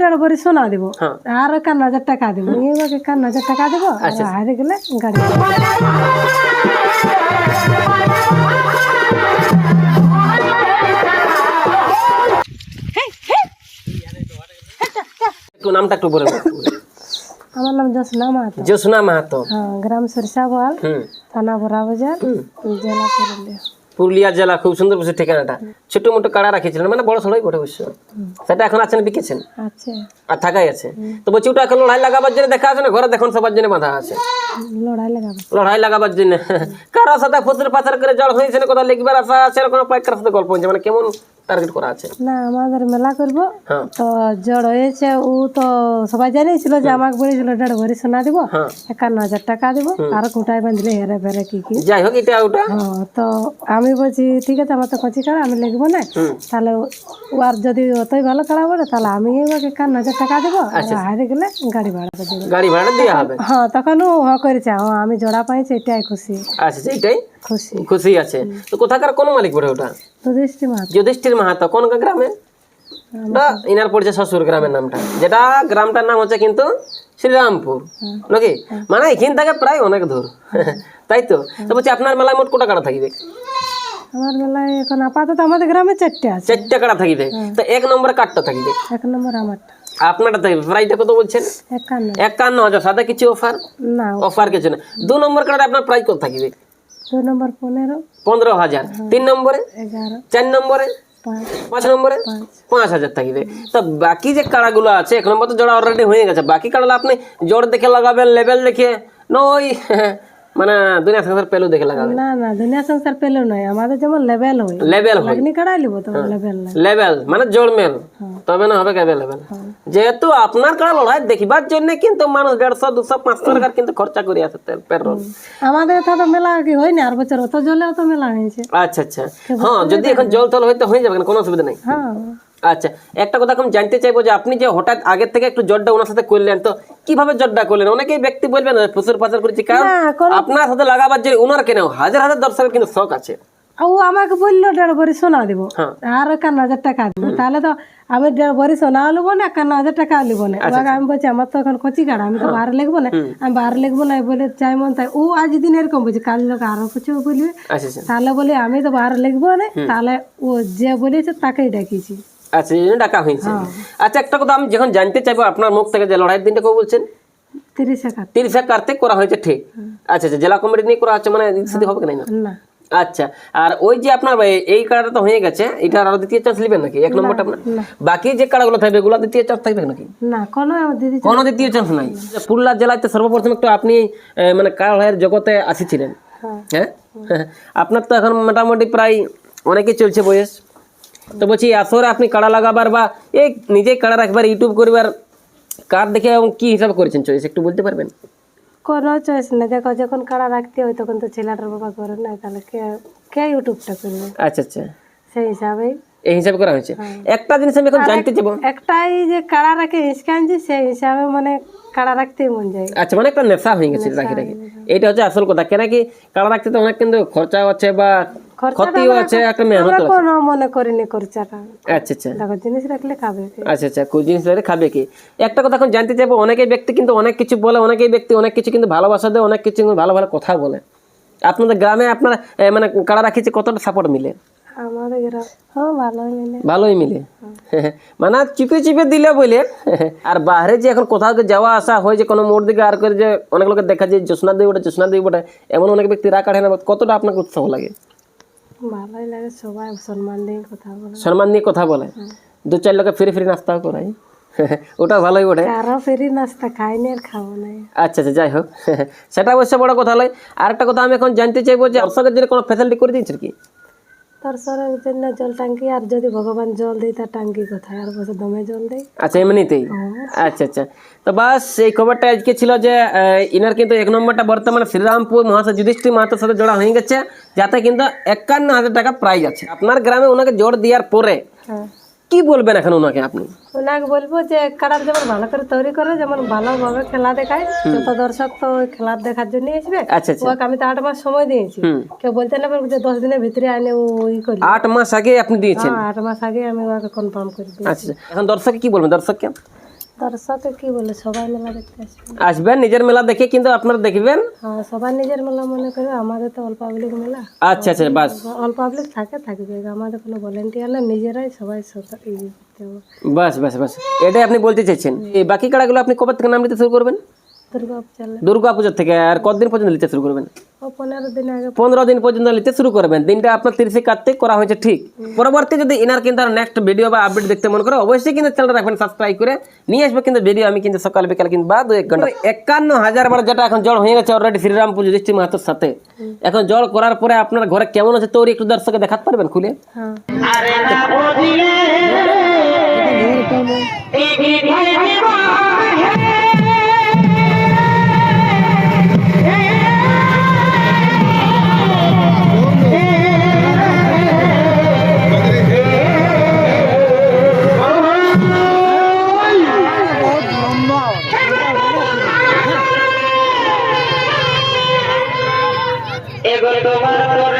দেড় ভরি সোনা দিব। আর একান্ন হাজার টাকা দিব এবার একান্ন হাজার টাকা দিব আর হারে গেলে গাড়ি নামটা একটু বলে আমার নাম জসনা মাহাতো। জোসনা মাহাতো। হ্যাঁ গ্রাম সরিষাবাল হুম। থানা বড়া বাজার জেলা পুরুলিয়া। পুরুলিয়া জেলা খুব সুন্দর বসে ঠিকানাটা। ছোট মোটো কাড়া রাখিয়েছিলেন মানে বড় সড়ই বটে অবশ্য। সেটা এখন আছেন বিকেছেন। আর থাকাই আছে। তো বলছি ওটা এখন লড়াই লাগাবার জন্য দেখা আছে না? ঘরে দেখুন সবার জন্য বাঁধা আছে। লড়াই লাগাবার জন্য। কারোর সাথে ফসল পাথার করে জল হয়েছে না কোথাও লিখবার আশা আছে কোনো পাইকার সাথে গল্প হয়েছে? মানে কেমন টার্গেট করা আছে। না আমাদের মেলা করব। হ্যাঁ। তো জড় হয়েছে ও তো সবাই জানিয়েছিল যে আমাকে বলেছিল দেড় ভরি সোনা দিব হ্যাঁ। একান্ন হাজার টাকা দিব আর কোটায় বাঁধলে হেরে ফেরে কি কি? যাই হোক এটা ওটা। হ্যাঁ তো আমি বলছি ঠিক আছে আমার তো কচি কাড়া আমি লিখব না। তাহলে ও আর যদি অতই ভালো কাড়া বলে তাহলে আমি এবার একান্ন হাজার টাকা দেবো আর হারে গেলে গাড়ি ভাড়া দেবো। গাড়ি ভাড়া দেওয়া হবে। হ্যাঁ তখন ও হ করেছে হ্যাঁ আমি জোড়া পাইছি এটাই খুশি। আচ্ছা সেইটাই খুশি। আছে। তো কোথাকার কোন মালিক পড়ে ওটা? যুধিষ্ঠির মাহাতো। কোন গ্রামে? ওটা ইনার পড়ছে শ্বশুর গ্রামের নামটা। যেটা গ্রামটার নাম হচ্ছে কিন্তু শ্রীরামপুর। নাকি? মানে এখান থেকে প্রায় অনেক দূর। তাই তো? তো বলছি আপনার মেলায় মোট কোটা কাটা থাকবে? আমার বেলায় এখন আপাতত আমাদের গ্রামে চারটে আছে। চারটে কাটা থাকবে। তো এক নম্বরে কাঠটা থাকবে? এক নম্বর আমারটা। আপনারটা থাকবে। প্রাইসটা কত বলছেন? একান্ন। একান্ন হাজার। সাথে কিছু অফার না। অফার কিছু না। দু নম্বর কাটাটা আপনার প্রাইস কত থাকবে? নম্বর পনেরো পনেরো হাজার। তিন নম্বরে? এগারো চার নম্বরে? পাঁচ নম্বরে? পাঁচ। হাজার থাকবে। তো বাকি যে কাড়াগুলো আছে এক নম্বর তো জোড়া অলরেডি হয়ে গেছে। বাকি কাড়াগুলো আপনি জোর দেখে লাগাবেন লেভেল দেখে। নয় মানে দুনিয়া সংসার পেলু দেখে লাগাবেন না না দুনিয়া সংসার পেলেও নয় আমাদের যেমন লেভেল হয়। লেভেল হয়। লাগনি কাড়াই লিব তো লেভেল লেভেল মানে জোর মেল তবে না হবে কেবে লেভেল যেহেতু আপনার কাড়া লড়াই দেখিবার জন্য কিন্তু মানুষ দেড়শো দুশো পাঁচশো টাকার কিন্তু খরচা করে আছে তেল পেট্রোল আমাদের এথা তো মেলা কি হয় না আর বছর অত মেলা হয়েছে। আচ্ছা আচ্ছা। হ্যাঁ যদি এখন জল টল হয়তো হয়ে যাবে কোনো অসুবিধা নেই। হ্যাঁ। আচ্ছা একটা কথা আমি জানতে চাইব যে আপনি যে হঠাৎ আগের থেকে একটু জটটা ওনার সাথে করলেন তো কীভাবে জটটা করলেন? অনেকেই ব্যক্তি বলবেন প্রচুর পাচার করেছি। কারণ আপনার সাথে লাগাবার জন্য ওনার কেন? হাজার হাজার দর্শকের কিন্তু শখ আছে। ও আমাকে বলল দেড় ভরি সোনা দিব। হ্যাঁ। আর একান্ন হাজার টাকা দিব। তাহলে তো আমি দেড় ভরি সোনা লিব না একান্ন হাজার টাকা লিব না। এবার আমি বলছি আমার তো এখন কচি কাড়া আমি তো বাইরে লিখব না। আমি বাইরে লিখব না বলে চাই মন তাই। ও আজ দিন এরকম বলছে কাল লোক আরও কিছু বলবে। আচ্ছা আচ্ছা। তাহলে বলে আমি তো বাইরে লিখব না। তাহলে ও যে বলেছে তাকেই ডাকিছি আচ্ছা এই জন্য ডাকা হয়েছে। আচ্ছা একটা কথা আমি যখন জানতে চাইব আপনার মুখ থেকে যে লড়াইয়ের দিনটা কেউ বলছেন? তিরিশ কার্তিক। করা হয়েছে ঠিক। আচ্ছা আচ্ছা জেলা কমিটি নিয়ে করা হচ্ছে মানে সেদি হবে কি না? আচ্ছা আর ওই যে আপনার এই- কাড়াটা তো হয়ে গেছে এটার আরও দ্বিতীয় চান্স নেবেন নাকি? এক নম্বরটা আপনার? বাকি যে কাড়াগুলো থাকবে এগুলো দ্বিতীয় চান্স থাকবে নাকি? না কোনো কোনো দ্বিতীয় চান্স নাই। পুরুলিয়া জেলাতে সর্বপ্রথম একটু আপনি মানে কালের জগতে আসিছিলেন। হ্যাঁ? হ্যাঁ। আপনার তো এখন মোটামুটি প্রায় অনেকই চলছে বয়স। তো বলছি আসরে আপনি কাড়া লাগাবার বা এই নিজেই কাড়া রাখবার ইউটিউব করবার কার দেখে এবং কি হিসাবে করেছেন চয়েস একটু বলতে পারবেন? কোনো চয়েস না দেখো যখন কাড়া রাখতে হয় তখন তো ছেলেটার বাবা করে না তাহলে কে কে ইউটিউবটা করবে? আচ্ছা আচ্ছা। সেই হিসাবেই এই হিসাবে করা হয়েছে। একটা জিনিস আমি এখন জানতে চাইব একটাই যে কাড়া রাখে ইস্কানজি সেই হিসাবে মানে কাড়া রাখতে মন যায়। আচ্ছা মানে একটা নেশা হয়ে গেছে রাখি রাখি এটা হচ্ছে আসল কথা। কেন কি কাড়া রাখতে তো অনেক কিন্তু খরচা আছে বা ক্ষতিও আছে একটা মেহনত আছে। কোনো মনে করিনি খরচাটা। আচ্ছা আচ্ছা। দেখো জিনিস রাখলে খাবে আচ্ছা আচ্ছা কোন জিনিস ধরে খাবে কি? একটা কথা এখন জানতে চাইব অনেকেই ব্যক্তি কিন্তু অনেক কিছু বলে অনেকেই ব্যক্তি অনেক কিছু কিন্তু ভালোবাসা দেয় অনেক কিছু ভালো ভালো কথা বলে। আপনাদের গ্রামে আপনার মানে কাড়া রাখিছে কতটা সাপোর্ট মিলে? হ্যাঁ ভালোই মিলে। মানে চিপে চিপে দিলে বলে আর বাইরে যে এখন কোথাও যাওয়া আসা হয় যে কোনো মোড় দিকে আর করে যে অনেক লোকের দেখা যায় জ্যোৎস্না দিয়ে ওটা জ্যোৎস্না দিয়ে ওটা এমন অনেক ব্যক্তি রাগ কাটে না কতটা আপনাকে উৎসাহ লাগে? ভালোই লাগে সবাই সম্মান দিয়ে কথা বলে। সম্মান নিয়ে কথা বলে। দু চার লোকে ফিরে ফিরে নাস্তাও করাই ওটা ভালোই বটে। কারও ফেরি নাস্তা খাইনি আর খাব না আচ্ছা আচ্ছা যাই হোক। সেটা অবশ্য বড় কথা নয় আর একটা কথা আমি এখন জানতে চাইব যে দর্শকের জন্য কোনো ফ্যাসিলিটি করে দিয়েছে কি তার সরের জন্য জল টাঙ্কি আর যদি ভগবান জল দেয় তার টাঙ্কি কোথায়? আর বসে দমে জল দেয়। আচ্ছা এমনিতেই? আচ্ছা আচ্ছা। তো বাস এই খবরটা আজকে ছিল যে ইনার কিন্তু এক নম্বরটা বর্তমানে শ্রীরামপুর মহাশয় যুধিষ্ঠির মাহাতোর সাথে জোড়া হয়ে গেছে যাতে কিন্তু একান্ন হাজার টাকা প্রাইজ আছে। আপনার গ্রামে ওনাকে জোর দেওয়ার পরে হ্যাঁ। কি বলবেন এখন ওনাকে আপনি? ওনাকে বলব যে কারার যেমন ভালো করে তৈরি করে যেমন ভালোভাবে খেলা দেখায়। যত দর্শক তো খেলা দেখার জন্য আসবে। আচ্ছা আচ্ছা। ওকে আমি তো আট মাস সময় দিয়েছি। কেউ বলতে না পারব যে দশ দিনের ভিতরে আনে ওই ই করি। আট মাস আগে আপনি দিয়েছেন? হ্যাঁ আট মাস আগে আমি ওকে কনফার্ম করে আচ্ছা আচ্ছা। এখন দর্শককে কি বলবেন? দর্শককে? দর্শকে কি বলে সবাই মেলা দেখতে আসবে। আসবেন নিজের মেলা দেখে কিন্তু আপনারা দেখবেন। হ্যাঁ সবাই নিজের মেলা মনে আমাদের তো অল পাবলিক মেলা। আচ্ছা আচ্ছা বাস। অল পাবলিক থাকে থাকবে আমাদের কোনো ভলেন্টিয়ার না নিজেরাই সবাই সত- ই করতে হবে। বাস বাস বাস। এটাই আপনি বলতে চাইছেন। এই বাকি কাড়াগুলো আপনি কবে থেকে নাম নিতে শুরু করবেন? দুর্গা চলে দুর্গা পুজোর থেকে আর কতদিন পর্যন্ত নিতে শুরু করবেন? পনেরো দিন আগে পনেরো দিন পর্যন্ত নিতে শুরু করবেন। দিনটা আপনার তিরিশে কার্তিক করা হয়েছে ঠিক। পরবর্তী যদি এনার কিন্তু নেক্সট ভিডিও বা আপডেট দেখতে মনে করে অবশ্যই কিন্তু চ্যানেল রাখবেন সাবস্ক্রাইব করে। নিয়ে আসবে কিন্তু ভিডিও আমি কিন্তু সকাল বিকাল কিন্তু বা দু এক ঘণ্টা। একান্ন হাজার বার যেটা এখন জল হয়ে গেছে অলরেডি শ্রীরাম পুজো দৃষ্টি মাহাতোর সাথে। এখন জল করার পরে আপনার ঘরে কেমন আছে তোর একটু দর্শকে দেখাতে পারবেন খুলে? হ্যাঁ। তোমরা